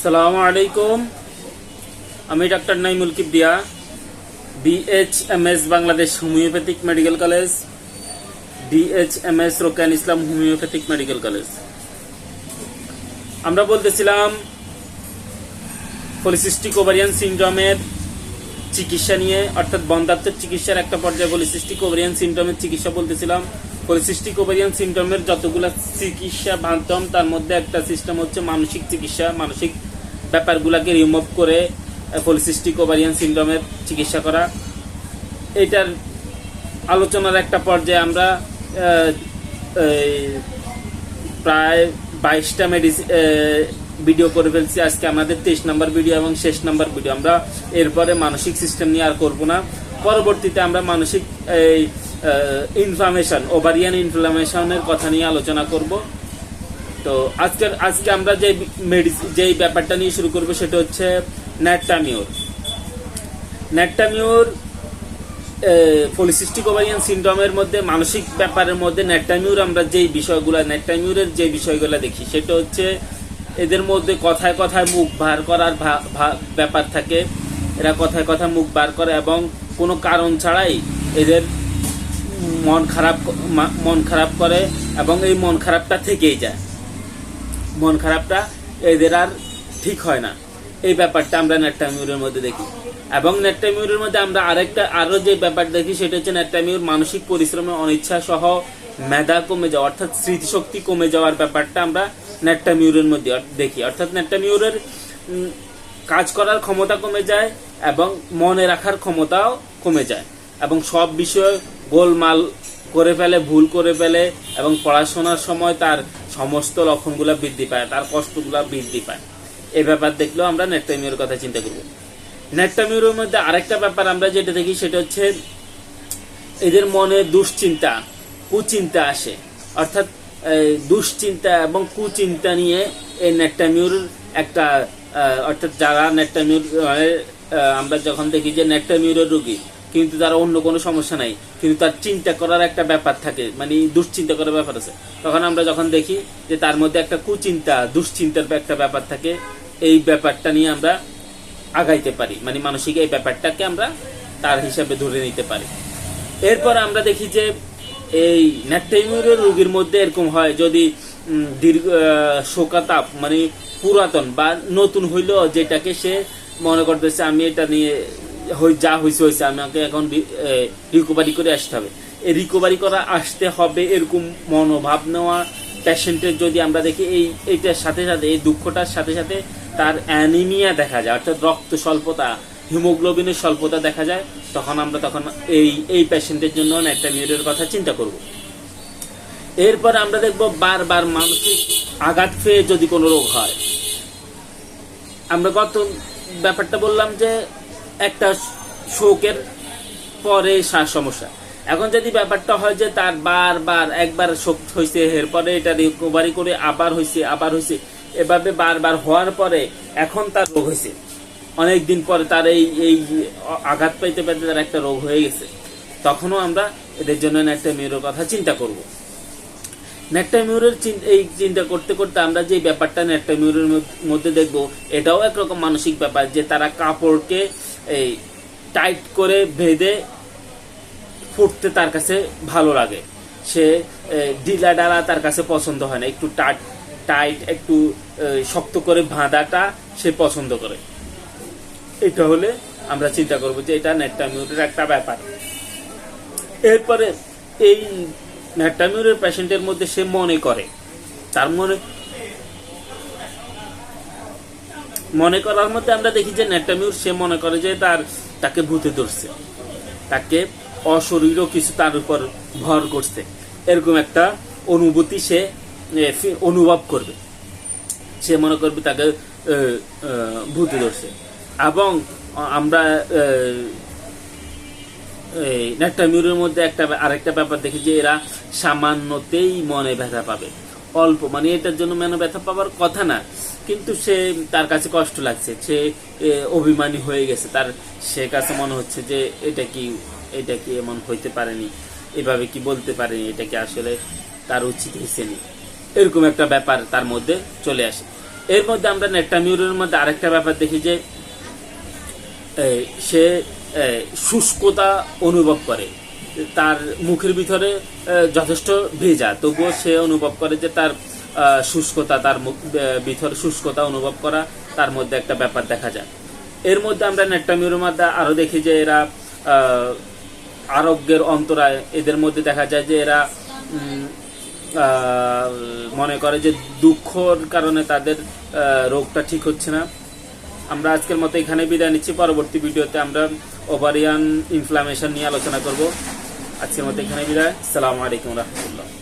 আসসালামু আলাইকুম। আমি doctor Naimul Kibria BHMS Bangladesh homeopathic medical college BHMS Rokan Islam homeopathic medical college. আমরা বলতেছিলাম, পলিসিস্টিক ওভারিয়ান সিন্ড্রোমের চিকিৎসা নিয়ে, অর্থাৎ বন্ধাত্মের চিকিৎসার একটা পর্যায়ে পলিসিস্টিক ওভারিয়ান সিন্ড্রোমের চিকিৎসা বলতেছিলাম। পলিসিস্টিক ওভারিয়ান সিন্ড্রোমের যতগুলো চিকিৎসা ভাবতাম তার মধ্যে একটা সিস্টেম হচ্ছে মানসিক চিকিৎসা, মানসিক ব্যাপারগুলোকে রিমুভ করে পলিসিস্টিক ওভারিয়ান সিন্ড্রোমের চিকিৎসা করা। এটার আলোচনার একটা পর্যায়ে আমরা প্রায় বাইশটা মেডিসিন ভিডিও করে ফেলছি। আজকে আমাদের তেইশ নাম্বার ভিডিও এবং শেষ নাম্বার ভিডিও আমরা এরপরে মানসিক সিস্টেম নিয়ে আর করব না। পরবর্তীতে আমরা মানসিক, এই ইনফ্লামেশন ওভারিয়ান ইনফ্লামেশনের কথা নিয়ে আলোচনা করব। তো আজকে আজকে আমরা যে মেডিসিন যেই ব্যাপারটা নিয়ে শুরু করব সেটা হচ্ছে ন্যাট্টামিউর ন্যাট্টামিউর পলিসিস্টিক ওভারিয়ান সিন্ড্রোমের মধ্যে, মানসিক ব্যাপারের মধ্যে নেট্টামিউর আমরা যেই বিষয়গুলো নেট্টামিউরের যে বিষয়গুলো দেখি, সেটা হচ্ছে এদের মধ্যে কথায় কথায় মুখ বার করার ব্যাপার থাকে। এরা কথায় কথায় মুখ বার করে এবং কোনো কারণ ছাড়াই এদের মন খারাপ মন খারাপ করে এবং এই মন খারাপটা থেকেই যায়। মন খারাপটা এদের আর ঠিক হয় না। এই ব্যাপারটা আমরা নেট্টামিউরের মধ্যে দেখি। এবং নেট্টামিউরের মধ্যে আমরা আরেকটা আরও যে ব্যাপার দেখি সেটা হচ্ছে নেট্টামিউর মানসিক পরিশ্রমে অনিচ্ছা সহ মেধা কমে যাওয়া অর্থাৎ স্মৃতিশক্তি কমে যাওয়ার ব্যাপারটা আমরা নেট্টামিউরের মধ্যে দেখি। অর্থাৎ নেট্টামিউরের উম, কাজ করার ক্ষমতা কমে যায় এবং মনে রাখার ক্ষমতাও কমে যায়। এবং সব বিষয়ে গোলমাল করে ফেলে, ভুল করে ফেলে এবং পড়াশোনার সময় তার সমস্ত লক্ষণগুলো বৃদ্ধি পায়, তার কষ্টগুলো বৃদ্ধি পায়। এই ব্যাপার দেখলেও আমরা নেট্টামিউরের কথা চিন্তা করব। নেট্টামিউরের মধ্যে আরেকটা ব্যাপার আমরা যেটা দেখি, সেটা হচ্ছে এদের মনে দুশ্চিন্তা, কুচিন্তা আসে। অর্থাৎ দুশ্চিন্তা এবং কুচিন্তা নিয়ে এই নেট্টামিউর একটা অর্থাৎ যারা নেট্টামিউর আমরা যখন দেখি যে নেট্টামিউরের রোগী কিন্তু তার অন্য কোনো সমস্যা নাই। কিন্তু তার চিন্তা করার একটা ব্যাপার থাকে মানে দুশ্চিন্তা করার ব্যাপার আছে। তখন আমরা যখন দেখি যে তার মধ্যে একটা কুচিন্তা, দুশ্চিন্তার একটা ব্যাপার থাকে, এই ব্যাপারটা নিয়ে আমরা আগাইতে পারি। মানে মানসিক এই ব্যাপারটাকে আমরা তার হিসাবে ধরে নিতে পারি। এরপর আমরা দেখি যে এই ন্যাট্টাইমিউরের রোগীর মধ্যে এরকম হয়, যদি দীর্ঘ শোকাতাপ মানে পুরাতন বা নতুন হইলেও যেটাকে সে মনে করতেছে, আমি এটা নিয়ে যা হয়েছে হয়েছে আমাকে এখন রিকভারি করে আসতে হবে। এই রিকভারি করা আসতে হবে এরকম মনোভাব নেওয়া পেশেন্টের যদি আমরা দেখি, এই এইটার সাথে সাথে, এই দুঃখটার সাথে সাথে তার অ্যানিমিয়া দেখা যায়, অর্থাৎ রক্ত স্বল্পতা হিমোগ্লোবিনের স্বল্পতা দেখা যায়, তখন আমরা তখন এই এই পেশেন্টের জন্য একটা মিউরের কথা চিন্তা করব। এরপর আমরা দেখব বারবার মানসিক আঘাত পেয়ে যদি কোনো রোগ হয়। আমরা গত ব্যাপারটা বললাম যে একটা শোকের পরে শ্বাস সমস্যা। এখন যদি ব্যাপারটা হয় যে তার বারবার একবার শোক হয়েছে এরপরে এটা রিকভারি করে আবার হয়েছে আবার হয়েছে এভাবে বারবার হওয়ার পরে এখন তার রোগ হয়েছে অনেক দিন পরে তার এই এই আঘাত পাইতে পাইতে তার একটা রোগ হয়ে গেছে। তখনও আমরা এদের জন্য একটা মেয়ের কথা চিন্তা করব। নেট্টামিউরের এই চিন্তা করতে করতে আমরা যে ব্যাপারটা নেট্টামিউরের মধ্যে দেখব, এটাও একরকম মানসিক ব্যাপার যে তারা কাপড়কে এই টাইট করে বেঁধে ফুটতে তার কাছে ভালো লাগে। সে ডিলা ডালা তার কাছে পছন্দ হয় না। একটু টাইট টাইট, একটু শক্ত করে বাঁধাটা সে পছন্দ করে। এটা হলে আমরা চিন্তা করব যে এটা নেট্টামিউরের একটা ব্যাপার। এরপরে এই নেট্টামিউরের পেশেন্টের মধ্যে সে মনে করে। তার মনে মনে করার মধ্যে আমরা দেখি যে নেট্টামিউর সে মনে করে যে তার, তাকে ভূতে ধরছে। তাকে অশরীরও কিছু তার উপর ভর করছে। এরকম একটা অনুভূতি সে অনুভব করবে। সে মনে করবে তাকে ভূতে ধরছে। এবং আমরা নেট্টামিউরের মধ্যে একটা আরেকটা ব্যাপার দেখি যে এরা সামান্যতেই মনে ব্যথা পাবে। অল্প মানে এটার জন্য মনে ব্যথা পাওয়ার কথা না, কিন্তু সে তার কাছে কষ্ট লাগছে, সে অভিমানী হয়ে গেছে। তার, সে কাছে মনে হচ্ছে যে এটা কি এটা কি এমন হইতে পারেনি, এভাবে কি বলতে পারেনি, এটা কি আসলে তার উচিত হয়েছে নি? এরকম একটা ব্যাপার তার মধ্যে চলে আসে। এর মধ্যে আমরা নেট্টামিউরের মধ্যে আরেকটা ব্যাপার দেখি যে সে শুষ্কতা অনুভব করে। তার মুখের ভিতরে যথেষ্ট ভেজা। তবুও সে অনুভব করে যে তার শুষ্কতা, তার মুখ ভিতরে শুষ্কতা অনুভব করা তার মধ্যে একটা ব্যাপার দেখা যায়। এর মধ্যে আমরা নেট্টামিউরের মধ্যে আরও দেখি যে এরা আরোগ্যের অন্তরায়, এদের মধ্যে দেখা যায় যে এরা মনে করে যে দুঃখর কারণে তাদের রোগটা ঠিক হচ্ছে না। আমরা আজকের মতো এখানে বিদায় নিচ্ছি। পরবর্তী ভিডিওতে আমরা ওভারিয়ান ইনফ্লামেশন নিয়ে আলোচনা করব। আজকের মতো এখানে বিদায়। সালামু আলাইকুম রহমতুল্লাহ।